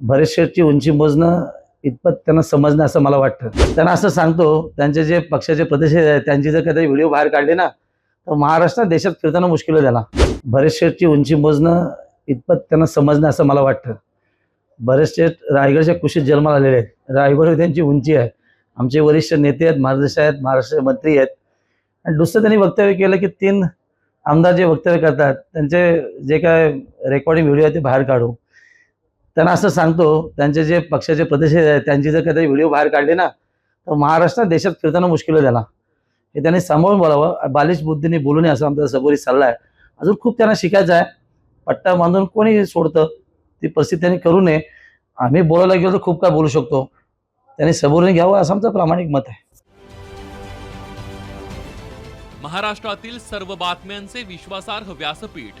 बरेचशेची उंची मोजणं इतपत त्यांना समजणं असं मला वाटतं. त्यांना असं सांगतो त्यांचे जे पक्षाचे प्रदेश आहेत त्यांची जर कधी व्हिडिओ बाहेर काढले ना तर महाराष्ट्रात देशात फिरताना मुश्किल झाला बरेचशेची उंची मोजणं इतपत त्यांना समजणं असं मला वाटतं. बरेचसे रायगडच्या कुशीत जन्माला आलेले आहेत. रायगड त्यांची उंची आहे. आमचे वरिष्ठ नेते आहेत मार्गदर्शक आहेत महाराष्ट्र मंत्री आहेत. आणि दुसरं त्यांनी वक्तव्य केलं की तीन आमदार जे वक्तव्य करतात त्यांचे जे काय रेकॉर्डिंग व्हिडिओ आहे ते बाहेर काढू. त्यांना असं सांगतो त्यांचे जे पक्षाचे प्रदेश त्यांचे त्यांची जर कधी व्हिडिओ बाहेर काढले ना तर महाराष्ट्रात देशात फिरताना मुश्किल झाला. हे त्यांनी सांभाळून बोलावं बालिश बुद्धीने बोलू नये असं आमचा सबोरी सल्ला आहे अजून खूप त्यांना शिकायचं आहे. पट्टा बांधून कोणी सोडतं ती परिस्थिती त्यांनी करू नये. आम्ही बोलायला गेलो तर खूप काय बोलू शकतो. त्यांनी सबोरीने घ्यावं असं आमचं प्रामाणिक मत आहे. महाराष्ट्रातील सर्व बातम्यांचे विश्वासार्ह व्यासपीठ